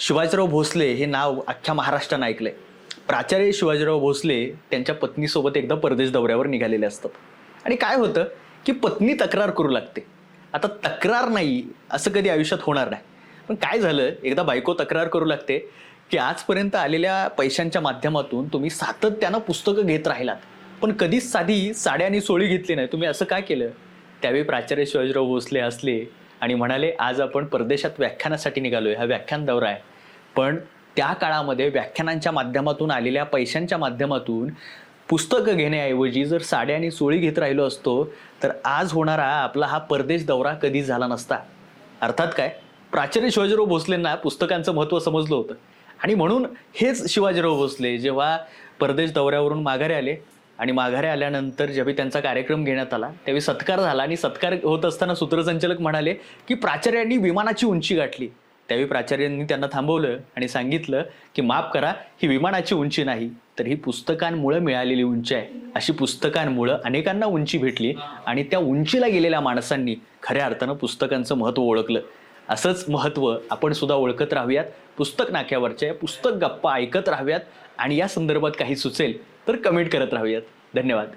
शिवाजीराव भोसले हे नाव अख्ख्या महाराष्ट्रानं ऐकलंय. प्राचार्य शिवाजीराव भोसले त्यांच्या पत्नीसोबत एकदा परदेश दौऱ्यावर निघालेले असतात. आणि काय होतं की पत्नी तक्रार करू लागते. आता तक्रार नाही असं कधी आयुष्यात होणार नाही. पण काय झालं एकदा बायको तक्रार करू लागते की आजपर्यंत आलेल्या पैशांच्या माध्यमातून तुम्ही सातत्यानं पुस्तकं घेत राहिलात. पण कधीच साधी साड्या आणि सोळी घेतली नाही. तुम्ही असं काय केलं? त्यावेळी प्राचार्य शिवाजीराव भोसले असले आणि म्हणाले आज आपण परदेशात व्याख्यानासाठी निघालोय. हा व्याख्यान दौरा आहे. पण त्या काळामध्ये व्याख्यानांच्या माध्यमातून आलेल्या पैशांच्या माध्यमातून पुस्तकं घेण्याऐवजी जर साड्या आणि सोळी घेत राहिलो असतो तर आज होणारा आपला हा परदेश दौरा कधी झाला नसता. अर्थात काय? प्राचार्य शिवाजीराव भोसलेंना पुस्तकांचं महत्त्व समजलं होतं. आणि म्हणून हेच शिवाजीराव भोसले जेव्हा परदेश दौऱ्यावरून माघारी आले आणि माघारे आल्यानंतर ज्यावेळी त्यांचा कार्यक्रम घेण्यात आला त्यावेळी सत्कार झाला आणि सत्कार होत असताना सूत्रसंचालक म्हणाले की प्राचार्यांनी विमानाची उंची गाठली. त्यावेळी प्राचार्यांनी त्यांना थांबवलं आणि सांगितलं की माफ करा ही विमानाची उंची नाही तर ही पुस्तकांमुळं मिळालेली उंची आहे. अशी पुस्तकांमुळं अनेकांना उंची भेटली आणि त्या उंचीला गेलेल्या माणसांनी खऱ्या अर्थानं पुस्तकांचं महत्त्व ओळखलं. असंच महत्त्व आपण सुद्धा ओळखत राहूयात. पुस्तक नाक्यावरच्या पुस्तक गप्पा ऐकत राहूयात आणि या संदर्भात काही सुचेल. तर कमेंट करत राहूयात. धन्यवाद.